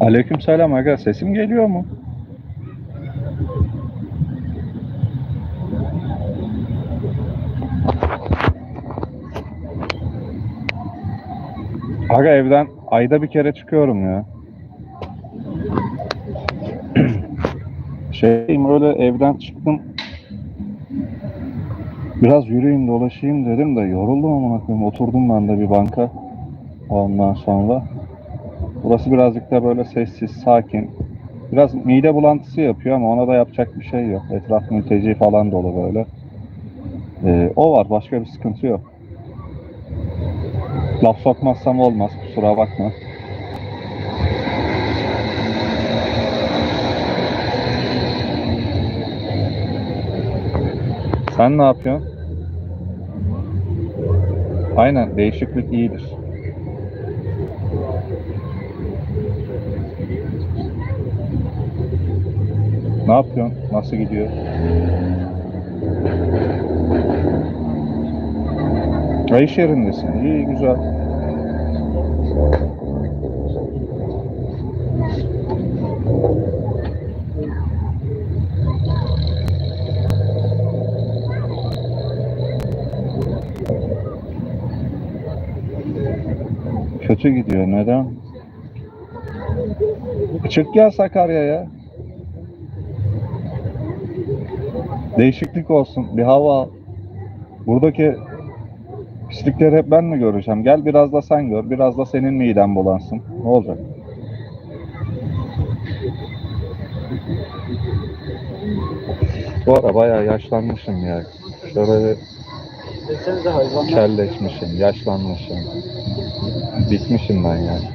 Aleykümselam aga sesim geliyor mu? Aga evden ayda bir kere çıkıyorum ya. Şeyim öyle evden çıktım. Biraz yürüyeyim dolaşayım dedim de yoruldum amına koyayım. Oturdum ben de bir banka. Ondan sonra. Burası birazcık da böyle sessiz, sakin. Biraz mide bulantısı yapıyor ama ona da yapacak bir şey yok. Etraf mülteci falan dolu böyle. Ee, o var, başka bir sıkıntı yok. Laf sokmazsam olmaz, kusura bakma. Sen ne yapıyorsun? Aynen, değişiklik iyidir. Ne yapıyorsun? Nasıl gidiyor? Ha iş yerindesin. İyi, güzel. Kötü gidiyor. Neden? Çık gel Sakarya'ya. Değişiklik olsun. Bir hava al. Buradaki pislikleri hep ben mi göreceğim? Gel biraz da sen gör. Biraz da senin miden bulansın. Ne olacak? Bu ara bayağı yaşlanmışım ya. Şöyle hayvanlar. kelleşmişim, yaşlanmışım. Bitmişim ben yani.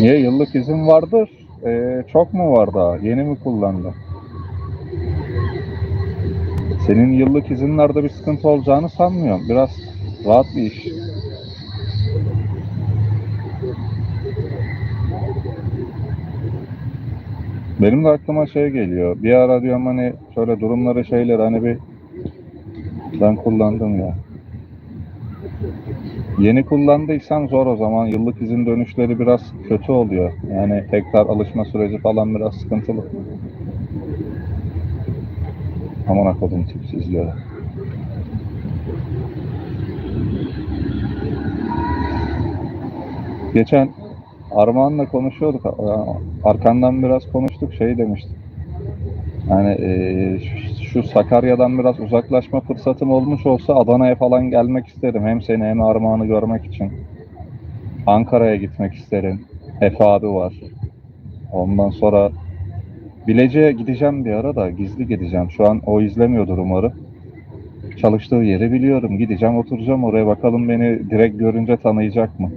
Niye yıllık izin vardır? Ee, çok mu var daha? Yeni mi kullandı? Senin yıllık izinlerde bir sıkıntı olacağını sanmıyorum. Biraz rahat bir iş. Benim de aklıma şey geliyor. Bir ara diyorum hani şöyle durumları şeyler hani bir ben kullandım ya. Yeni kullandıysan zor o zaman. Yıllık izin dönüşleri biraz kötü oluyor. Yani tekrar alışma süreci falan biraz sıkıntılı. Aman akıllım tipsizliğe. Geçen Armağan'la konuşuyorduk. Arkandan biraz konuştuk. Şey demiştim. Yani şu- şu Sakarya'dan biraz uzaklaşma fırsatım olmuş olsa Adana'ya falan gelmek isterim. Hem seni hem Armağan'ı görmek için. Ankara'ya gitmek isterim. Efe abi var. Ondan sonra Bilecik'e gideceğim bir ara da gizli gideceğim. Şu an o izlemiyordur umarım. Çalıştığı yeri biliyorum. Gideceğim oturacağım oraya bakalım beni direkt görünce tanıyacak mı?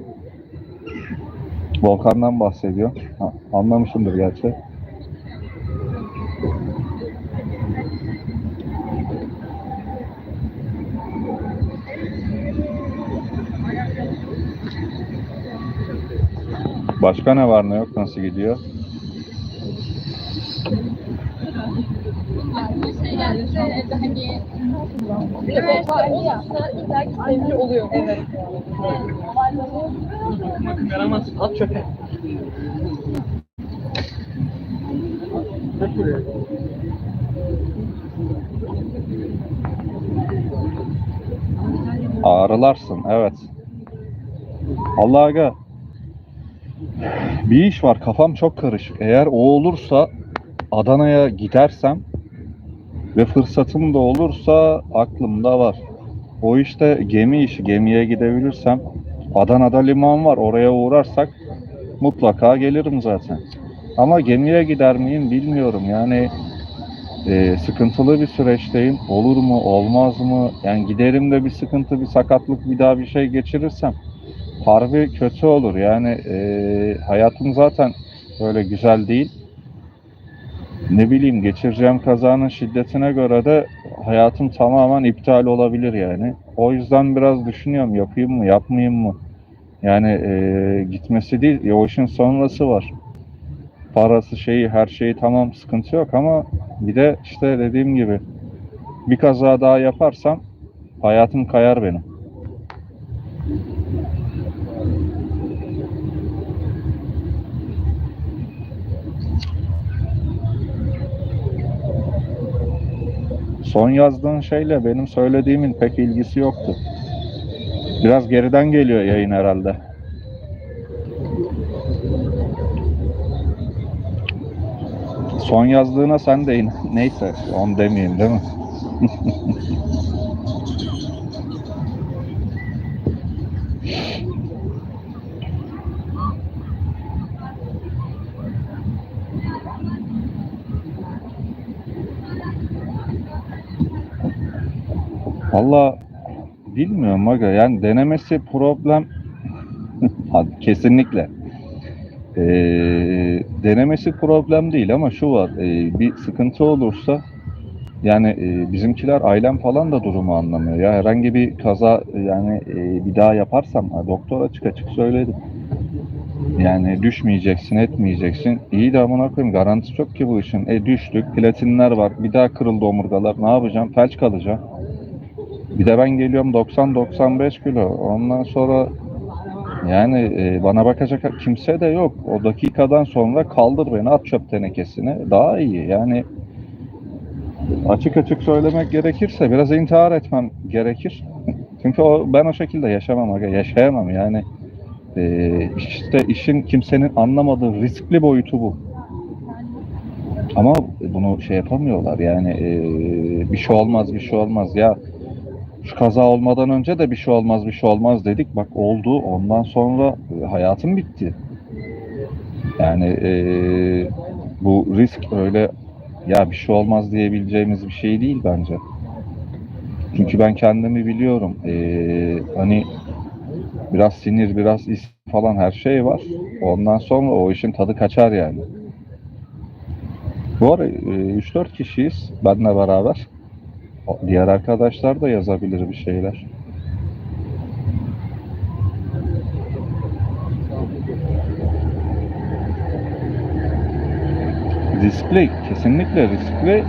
Volkan'dan bahsediyor. Ha, anlamışımdır gerçi. Başka ne var ne yok nasıl gidiyor? Bir de vefai olursa illa ki sevgi oluyor. Evet. Yaramaz. At çöpe. Bak buraya. Ağrılarsın evet. Allah aga. Bir iş var kafam çok karışık. Eğer o olursa Adana'ya gidersem ve fırsatım da olursa aklımda var. O işte gemi işi gemiye gidebilirsem Adana'da liman var oraya uğrarsak mutlaka gelirim zaten. Ama gemiye gider miyim bilmiyorum yani e, sıkıntılı bir süreçteyim. Olur mu olmaz mı? Yani giderim de bir sıkıntı bir sakatlık bir daha bir şey geçirirsem harbi kötü olur. Yani e, hayatım zaten böyle güzel değil. Ne bileyim geçireceğim kazanın şiddetine göre de hayatım tamamen iptal olabilir yani. O yüzden biraz düşünüyorum yapayım mı yapmayayım mı? Yani e, gitmesi değil işin sonrası var. Parası şeyi her şeyi tamam sıkıntı yok ama bir de işte dediğim gibi bir kaza daha yaparsam hayatım kayar benim. Son yazdığın şeyle benim söylediğimin pek ilgisi yoktu. Biraz geriden geliyor yayın herhalde. Son yazdığına sen de in. Neyse onu demeyeyim değil mi? Valla bilmiyorum aga yani denemesi problem kesinlikle. Ee, denemesi problem değil ama şu var ee, bir sıkıntı olursa yani ee, bizimkiler ailem falan da durumu anlamıyor ya herhangi bir kaza yani ee, bir daha yaparsam ha, doktor açık açık söyledi. Yani düşmeyeceksin, etmeyeceksin. İyi de amına koyayım garantisi çok ki bu işin. E düştük, platinler var. Bir daha kırıldı omurgalar. Ne yapacağım? Felç kalacağım. Bir de ben geliyorum 90-95 kilo. Ondan sonra yani e, bana bakacak kimse de yok. O dakikadan sonra kaldır beni at çöp tenekesine. Daha iyi. Yani açık açık söylemek gerekirse biraz intihar etmem gerekir. Çünkü o, ben o şekilde yaşamam. Yaşayamam yani. E, işte işin kimsenin anlamadığı riskli boyutu bu. Ama bunu şey yapamıyorlar yani e, bir şey olmaz bir şey olmaz ya kaza olmadan önce de bir şey olmaz bir şey olmaz dedik. Bak oldu. Ondan sonra e, hayatım bitti. Yani e, bu risk öyle ya bir şey olmaz diyebileceğimiz bir şey değil bence. Çünkü ben kendimi biliyorum. E, hani biraz sinir, biraz is falan her şey var. Ondan sonra o işin tadı kaçar yani. Bu ara e, 3-4 kişiyiz benle beraber. Diğer arkadaşlar da yazabilir bir şeyler. Riskli, kesinlikle riskli.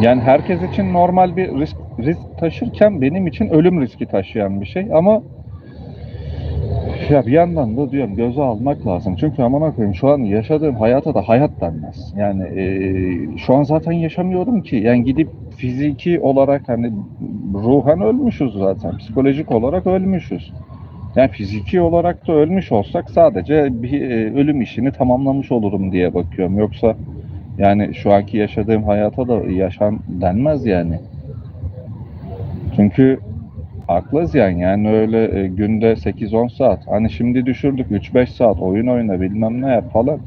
Yani herkes için normal bir risk, risk taşırken benim için ölüm riski taşıyan bir şey ama ya bir yandan da diyorum göze almak lazım. Çünkü aman koyayım şu an yaşadığım hayata da hayat denmez. Yani eee, şu an zaten yaşamıyorum ki. Yani gidip fiziki olarak hani ruhen ölmüşüz zaten. Psikolojik olarak ölmüşüz. Yani fiziki olarak da ölmüş olsak sadece bir e, ölüm işini tamamlamış olurum diye bakıyorum. Yoksa yani şu anki yaşadığım hayata da yaşam denmez yani. Çünkü Haklıyız yani. Yani öyle e, günde 8-10 saat. Hani şimdi düşürdük 3-5 saat oyun oyna bilmem ne yap falan.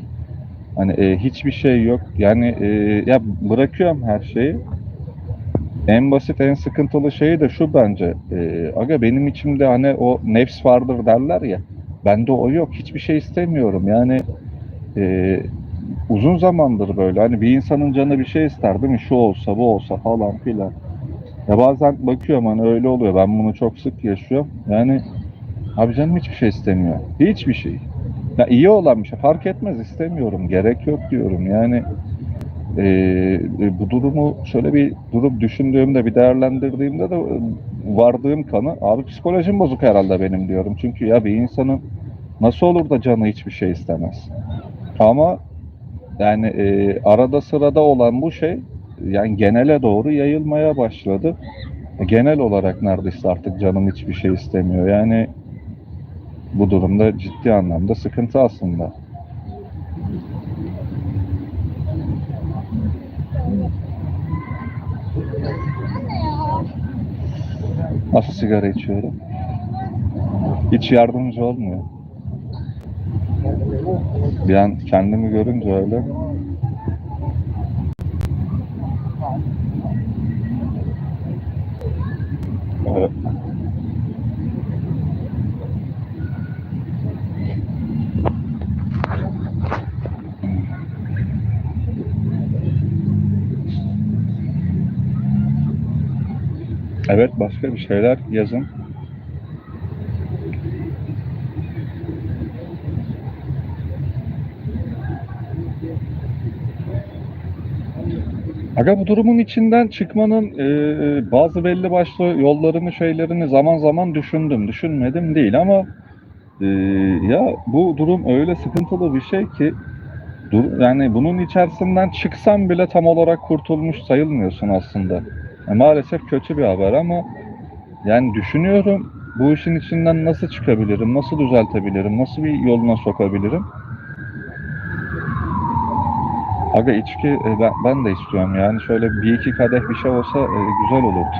Hani e, hiçbir şey yok. Yani e, ya bırakıyorum her şeyi. En basit en sıkıntılı şey de şu bence. E, aga benim içimde hani o nefs vardır derler ya. Bende o yok. Hiçbir şey istemiyorum. Yani e, uzun zamandır böyle. Hani bir insanın canı bir şey ister değil mi? Şu olsa bu olsa falan filan. Ya bazen bakıyorum hani öyle oluyor. Ben bunu çok sık yaşıyorum. Yani abi canım hiçbir şey istemiyor. Hiçbir şey. Ya iyi olan bir şey. Fark etmez istemiyorum. Gerek yok diyorum. Yani eee, e, bu durumu şöyle bir durum düşündüğümde bir değerlendirdiğimde de e, vardığım kanı abi psikolojim bozuk herhalde benim diyorum. Çünkü ya bir insanın nasıl olur da canı hiçbir şey istemez. Ama yani e, arada sırada olan bu şey yani genele doğru yayılmaya başladı. Genel olarak neredeyse artık canım hiçbir şey istemiyor. Yani bu durumda ciddi anlamda sıkıntı aslında. Nasıl sigara içiyorum? Hiç yardımcı olmuyor. Bir an kendimi görünce öyle Evet başka bir şeyler yazın. Aga bu durumun içinden çıkmanın e, bazı belli başlı yollarını şeylerini zaman zaman düşündüm. Düşünmedim değil ama e, ya bu durum öyle sıkıntılı bir şey ki dur, yani bunun içerisinden çıksan bile tam olarak kurtulmuş sayılmıyorsun aslında. E, maalesef kötü bir haber ama yani düşünüyorum bu işin içinden nasıl çıkabilirim, nasıl düzeltebilirim, nasıl bir yoluna sokabilirim. Aga içki e, ben, ben de istiyorum yani şöyle bir iki kadeh bir şey olsa e, güzel olurdu.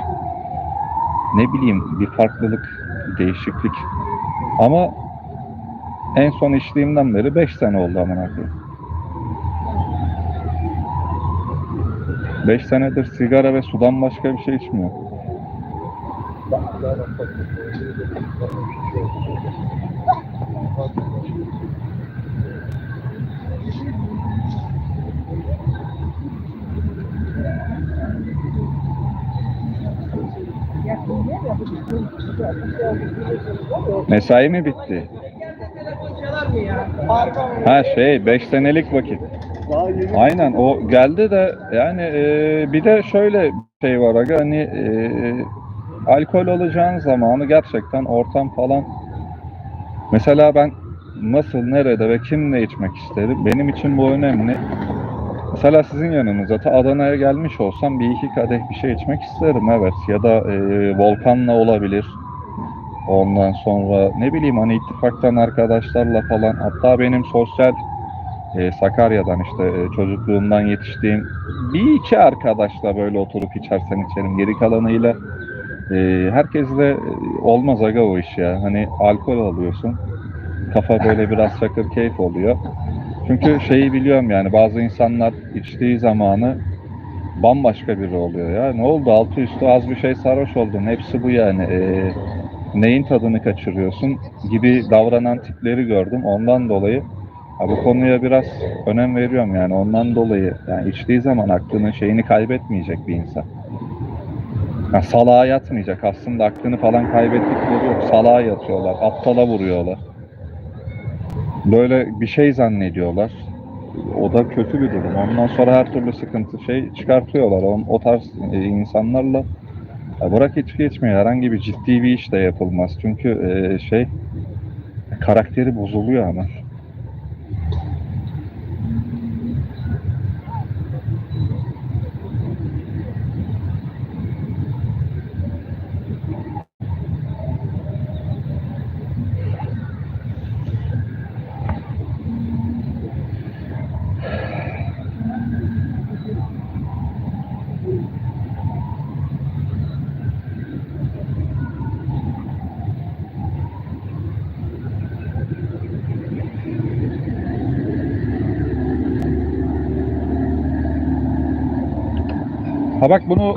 Ne bileyim bir farklılık, bir değişiklik. Ama en son içtiğimden beri 5 sene oldu amına koyayım. 5 senedir sigara ve sudan başka bir şey içmiyorum. Mesai mi bitti? Ha şey 5 senelik vakit. Aynen o geldi de yani e, bir de şöyle şey var aga hani e, alkol alacağın zamanı gerçekten ortam falan mesela ben nasıl nerede ve kimle içmek isterim benim için bu önemli. Mesela sizin yanınıza ta Adana'ya gelmiş olsam bir iki kadeh bir şey içmek isterim evet ya da e, Volkan'la olabilir. Ondan sonra ne bileyim hani ittifaktan arkadaşlarla falan hatta benim sosyal e, Sakarya'dan işte e, çocukluğumdan yetiştiğim bir iki arkadaşla böyle oturup içersen içerim. Geri kalanıyla e, herkesle e, olmaz aga o iş ya. Hani alkol alıyorsun. Kafa böyle biraz çakır keyif oluyor. Çünkü şeyi biliyorum yani bazı insanlar içtiği zamanı bambaşka biri oluyor ya. Ne oldu altı üstü az bir şey sarhoş oldun. Hepsi bu yani. E, neyin tadını kaçırıyorsun gibi davranan tipleri gördüm. Ondan dolayı Ha, bu konuya biraz önem veriyorum yani ondan dolayı yani içtiği zaman aklının şeyini kaybetmeyecek bir insan. Yani salağa yatmayacak aslında aklını falan kaybettikleri yok. Salağa yatıyorlar, aptala vuruyorlar. Böyle bir şey zannediyorlar. O da kötü bir durum. Ondan sonra her türlü sıkıntı şey çıkartıyorlar. O, o tarz e, insanlarla ya bırak içki içmeyi herhangi bir ciddi bir iş de yapılmaz. Çünkü e, şey karakteri bozuluyor ama. Ha bak bunu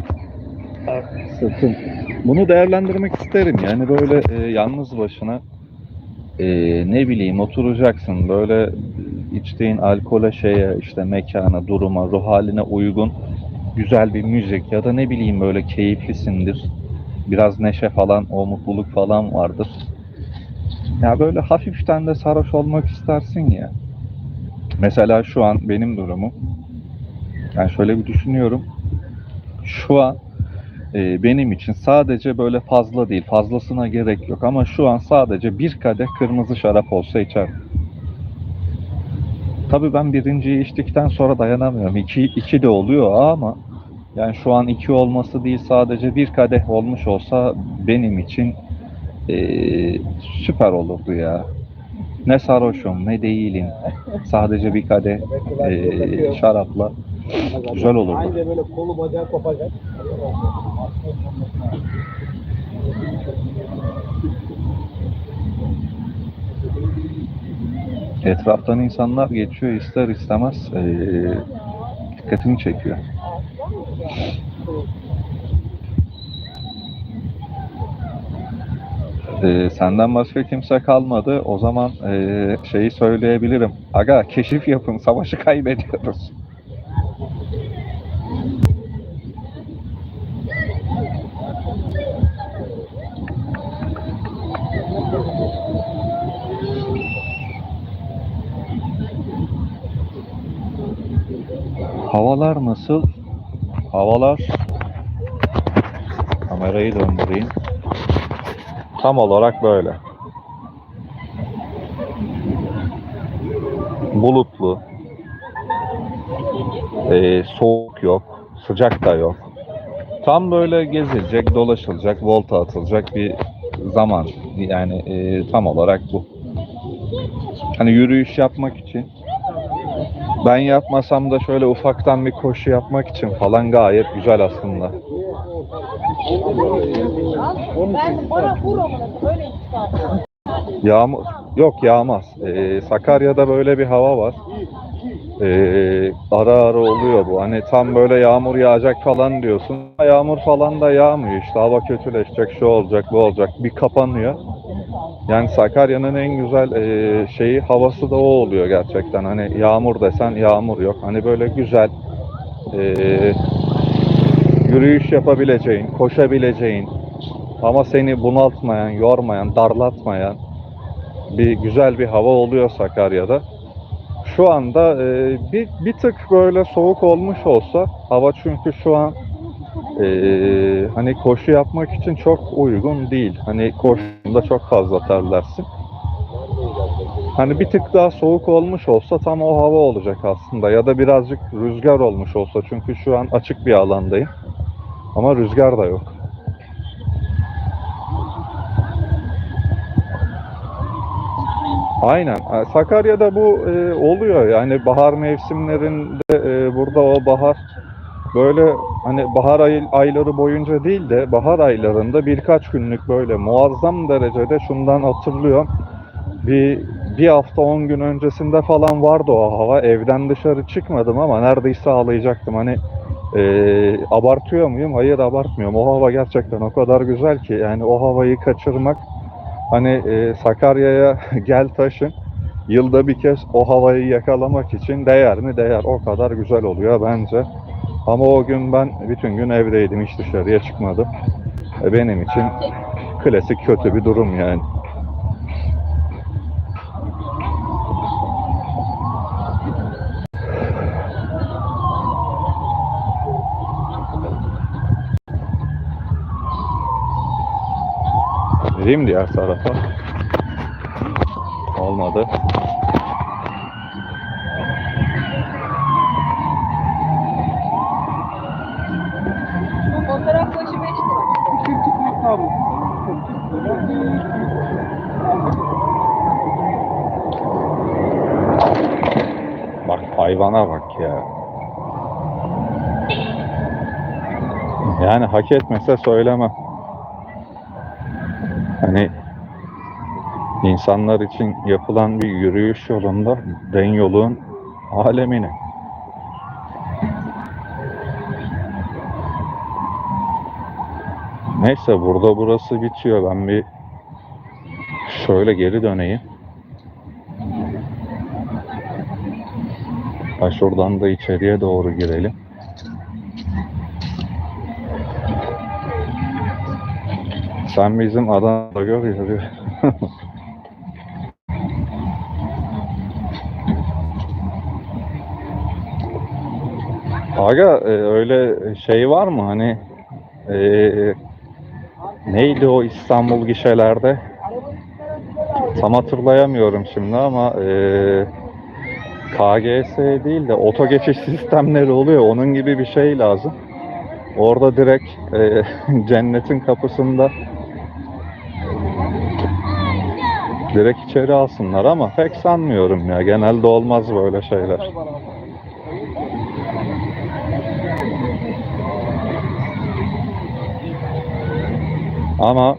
sırtım. Bunu değerlendirmek isterim. Yani böyle e, yalnız başına e, ne bileyim oturacaksın böyle içtiğin alkole şeye işte mekana, duruma, ruh haline uygun güzel bir müzik ya da ne bileyim böyle keyiflisindir. Biraz neşe falan, o mutluluk falan vardır. Ya böyle hafiften de sarhoş olmak istersin ya. Mesela şu an benim durumum. Yani şöyle bir düşünüyorum şu an e, benim için sadece böyle fazla değil, fazlasına gerek yok ama şu an sadece bir kadeh kırmızı şarap olsa içerim. Tabii ben birinciyi içtikten sonra dayanamıyorum. İki, iki de oluyor ama yani şu an iki olması değil sadece bir kadeh olmuş olsa benim için e, süper olurdu ya. Ne sarhoşum ne değilim. Sadece bir kadeh e, şarapla güzel olurdu. Aynı böyle kolu bacağı kopacak. etraftan insanlar geçiyor ister istemez eee, dikkatimi çekiyor. Eee, senden başka kimse kalmadı. O zaman eee, şeyi söyleyebilirim. Aga keşif yapın, savaşı kaybediyoruz. Havalar nasıl? Havalar kamerayı döndüreyim. Tam olarak böyle. Bulutlu. Ee, soğuk yok. Sıcak da yok. Tam böyle gezilecek, dolaşılacak, volta atılacak bir zaman. Yani e, tam olarak bu. Hani yürüyüş yapmak için. Ben yapmasam da şöyle ufaktan bir koşu yapmak için falan gayet güzel aslında. Yağmur yok yağmaz. Ee, Sakarya'da böyle bir hava var. Ee, ara ara oluyor bu. Hani tam böyle yağmur yağacak falan diyorsun. Yağmur falan da yağmıyor işte. Hava kötüleşecek, şu olacak, bu olacak. Bir kapanıyor. Yani Sakarya'nın en güzel e, şeyi havası da o oluyor gerçekten. Hani yağmur desen yağmur yok. Hani böyle güzel e, yürüyüş yapabileceğin, koşabileceğin ama seni bunaltmayan, yormayan, darlatmayan bir güzel bir hava oluyor Sakarya'da. Şu anda e, bir, bir tık böyle soğuk olmuş olsa hava çünkü şu an e, hani koşu yapmak için çok uygun değil. Hani koşuda çok fazla terlersin. Hani bir tık daha soğuk olmuş olsa tam o hava olacak aslında ya da birazcık rüzgar olmuş olsa çünkü şu an açık bir alandayım. Ama rüzgar da yok. Aynen. Sakarya'da bu e, oluyor. Yani bahar mevsimlerinde e, burada o bahar böyle hani bahar ay- ayları boyunca değil de bahar aylarında birkaç günlük böyle muazzam derecede şundan hatırlıyorum. Bir bir hafta 10 gün öncesinde falan vardı o hava. Evden dışarı çıkmadım ama neredeyse ağlayacaktım. Hani e, abartıyor muyum? Hayır abartmıyorum. O hava gerçekten o kadar güzel ki yani o havayı kaçırmak Hani e, Sakarya'ya gel taşın. Yılda bir kez o havayı yakalamak için değer mi? Değer. O kadar güzel oluyor bence. Ama o gün ben bütün gün evdeydim. Hiç dışarıya çıkmadım. E, benim için klasik kötü bir durum yani. Vereyim diğer tarafa. Olmadı. Bak hayvana bak ya. Yani hak etmese söylemem. Hani insanlar için yapılan bir yürüyüş yolunda den yolun alemine. Neyse burada burası bitiyor. Ben bir şöyle geri döneyim. Ha şuradan da içeriye doğru girelim. Sen bizim Adana'da gör yürü. Aga e, öyle şey var mı hani e, neydi o İstanbul gişelerde? Tam hatırlayamıyorum şimdi ama e, KGS değil de oto geçiş sistemleri oluyor. Onun gibi bir şey lazım. Orada direkt e, cennetin kapısında direkt içeri alsınlar ama pek sanmıyorum ya. Genelde olmaz böyle şeyler. Ama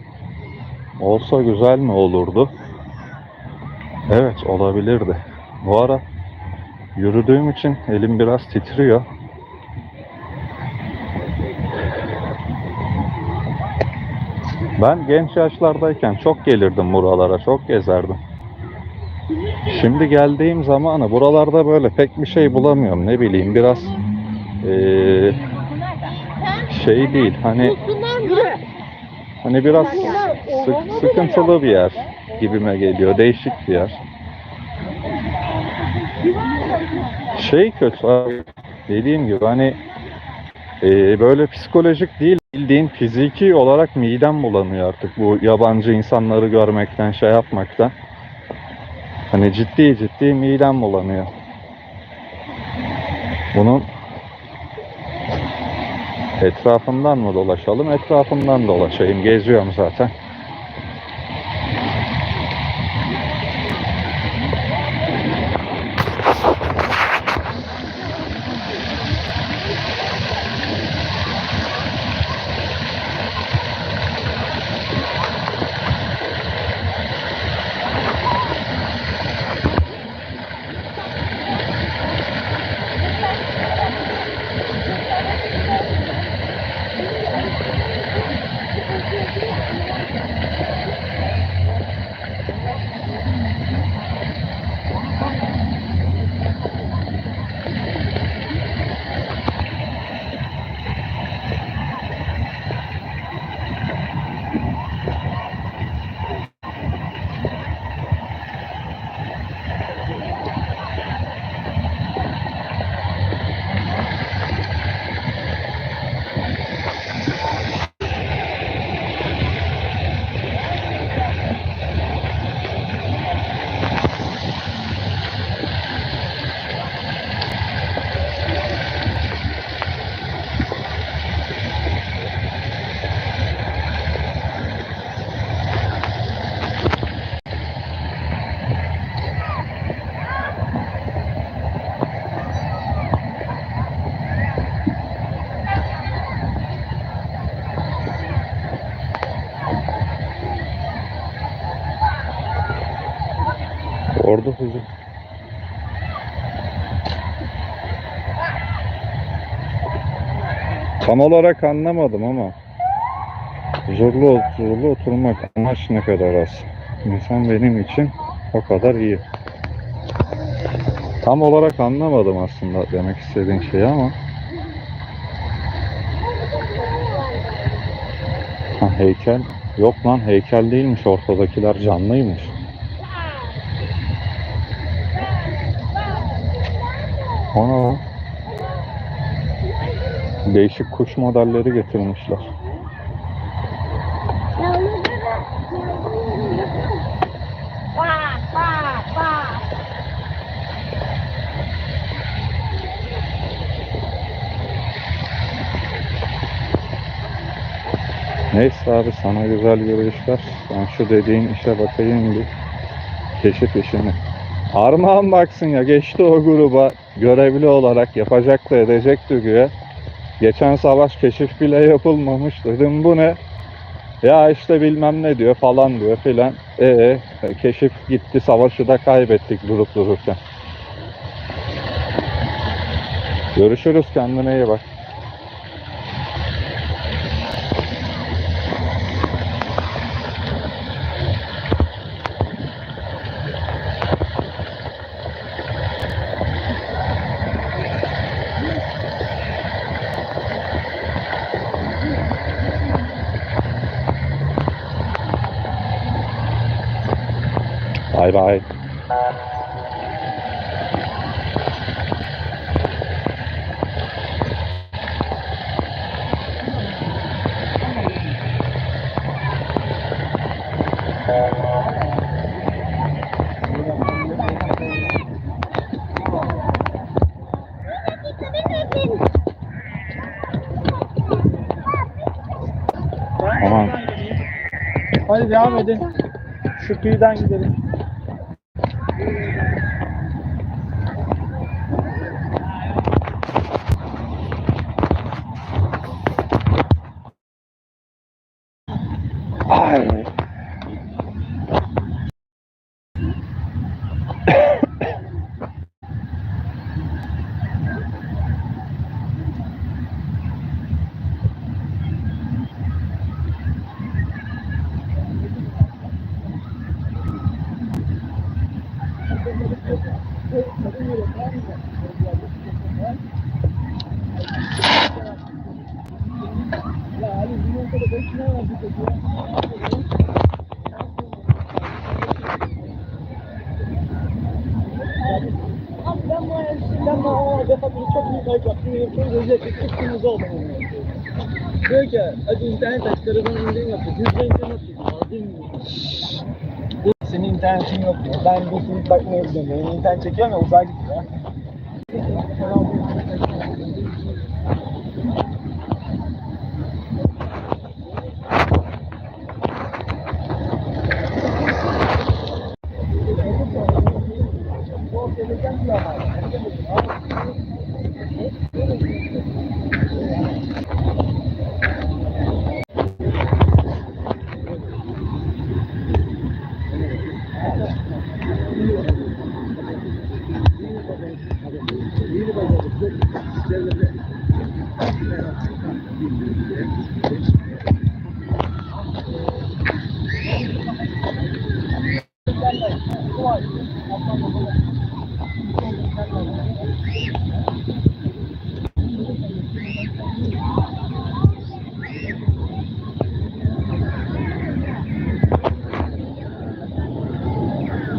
olsa güzel mi olurdu? Evet olabilirdi. Bu ara Yürüdüğüm için elim biraz titriyor. Ben genç yaşlardayken çok gelirdim buralara, çok gezerdim. Şimdi geldiğim zamanı buralarda böyle pek bir şey bulamıyorum. Ne bileyim biraz eee, şey değil. Hani hani biraz sık- sıkıntılı bir yer gibime geliyor. Değişik bir yer. Şey kötü abi, dediğim gibi hani e, böyle psikolojik değil bildiğin fiziki olarak midem bulanıyor artık bu yabancı insanları görmekten şey yapmaktan. Hani ciddi ciddi midem bulanıyor. Bunun etrafından mı dolaşalım? Etrafından dolaşayım. Geziyorum zaten. Orada huzur. Tam olarak anlamadım ama huzurlu huzurlu oturmak amaç ne kadar az. İnsan benim için o kadar iyi. Tam olarak anlamadım aslında demek istediğin şeyi ama ha, heykel yok lan heykel değilmiş ortadakiler canlıymış. Ana. Değişik kuş modelleri getirmişler. Neyse abi sana güzel yürüyüşler. Ben şu dediğin işe bakayım bir. Keşif işini. Armağan baksın ya geçti o gruba görevli olarak yapacak da edecekti güya. Geçen savaş keşif bile yapılmamış dedim bu ne? Ya işte bilmem ne diyor falan diyor filan. Ee keşif gitti savaşı da kaybettik durup dururken. Görüşürüz kendine iyi bak. Bay bay. Hadi devam edin. Şu kıyıdan gidelim. Ay. Abi ben bu ben bu ama defa bir çok büyük ayıp yaptım. Benim çok rezil ettik. Çok kırmızı oldum. Diyor ki hadi internet aç. Telefonu indirim yapıyor. Yüzde indirim yapıyor. Aldın mı? Senin internetin yok diyor. Ben bir film bakmaya gidiyorum. Benim internet çekiyorum ya uzağa